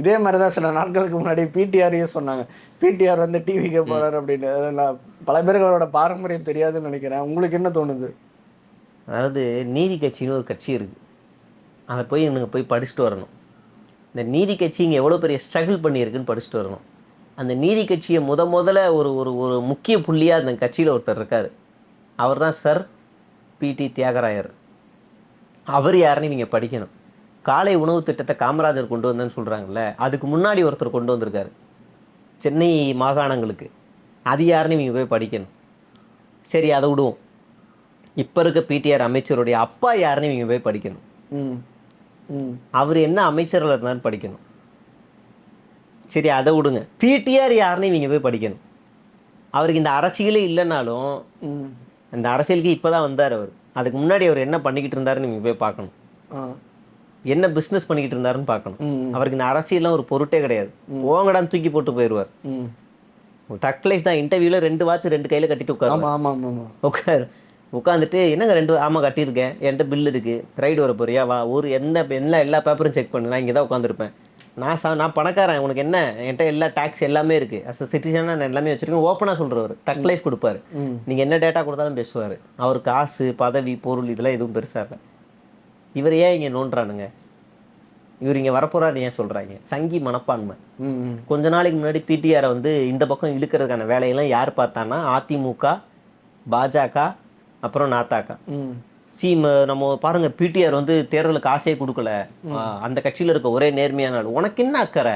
இதே மாதிரி தான் சில நாட்களுக்கு முன்னாடி பிடிஆரையும் சொன்னாங்க. பிடிஆர் வந்து டிவிக்கு போறாரு அப்படின்னு. பல பேருக்கு அவரோட பாரம்பரியம் தெரியாதுன்னு நினைக்கிறேன். உங்களுக்கு என்ன தோணுது? அதாவது நீதி கட்சின்னு ஒரு கட்சி இருக்குது அதை போய் இவனுங்க போய் படிச்சுட்டு வரணும். இந்த நீதி கட்சி இங்கே எவ்வளோ பெரிய ஸ்ட்ரகிள் பண்ணியிருக்குன்னு படிச்சுட்டு வரணும். அந்த நீதி கட்சியை முத முதல்ல ஒரு ஒரு ஒரு முக்கிய புள்ளியாக அந்த கட்சியில் ஒருத்தர் இருக்கார். அவர் தான் சர் பிடி தியாகராயர். அவர் யாருன்னு நீங்கள் படிக்கணும். காலை உணவு திட்டத்தை காமராஜர் கொண்டு வந்தேன்னு சொல்கிறாங்கல்ல அதுக்கு முன்னாடி ஒருத்தர் கொண்டு வந்திருக்காரு. சென்னை மாகாணங்களுக்கு. அது யாருன்னு நீங்கள் போய் படிக்கணும். சரி அதை விடுவோம். இப்போ இருக்க பிடிஆர் அமைச்சருடைய அப்பா யாருன்னு நீங்கள் போய் படிக்கணும். அவர் என்ன அமைச்சரில் இருந்தாலும் படிக்கணும். சரி அதை விடுங்க. பிடிஆர் யாருன்னு நீங்கள் போய் படிக்கணும். அவருக்கு இந்த அரசியலே இல்லைனாலும் ம். இந்த அரசியலுக்கு இப்போ தான் வந்தார் அவர். அதுக்கு முன்னாடி அவர் என்ன பண்ணிக்கிட்டு இருந்தாருன்னு நீங்கள் போய் பார்க்கணும். என்ன பிஸ்னஸ் பண்ணிக்கிட்டு இருந்தாருன்னு பார்க்கணும் அவருக்கு இந்த அரசியல்லாம் ஒரு பொருட்டே கிடையாது. போங்கடான்னு தூக்கி போட்டு போயிடுவார். டக் லைஃப் தான் இன்டர்வியூவில் ரெண்டு வாட்ச் ரெண்டு கையில் கட்டிட்டு உட்காரு உட்காரு. உட்காந்துட்டு என்னங்க ரெண்டு ஆமாம் கட்டியிருக்கேன். என்கிட்ட பில் இருக்குது ரைடு வர போறியா? வா ஒரு எந்த எல்லா எல்லா பேப்பரும் செக் பண்ணு நான் இங்கே தான் உட்காந்துருப்பேன் நான் சா நான் பணக்காரன். உனக்கு என்ன? என்கிட்ட எல்லா டேக்ஸ் எல்லாமே இருக்குது அஸ் அ சிட்டிசனாக நான் எல்லாமே வச்சுருக்கேன். ஓப்பனாக சொல்கிறவர் டக் லைஃப் கொடுப்பாரு. நீங்கள் என்ன டேட்டா கொடுத்தாலும் பேசுவார். அவர் காசு பதவி பொருள் இதெல்லாம் எதுவும் பெருசாக இல்லை. இவர் ஏன் இங்கே நோண்டுறானுங்க இவர் இங்கே வரப்போறாரு ஏன் சொல்கிறாங்க சங்கி மனப்பான்மை. கொஞ்ச நாளைக்கு முன்னாடி பிடிஆரை வந்து இந்த பக்கம் இழுக்கிறதுக்கான வேலையெல்லாம் யார் பார்த்தான்னா அதிமுக பாஜக அப்புறம் நாத்தாக்கா சீம் நம்ம பாருங்க பிடிஆர் வந்து தேர்தலுக்கு காசே கொடுக்கல. அந்த கட்சியில் இருக்க ஒரே நேர்மையான உனக்கு என்ன அக்கறை?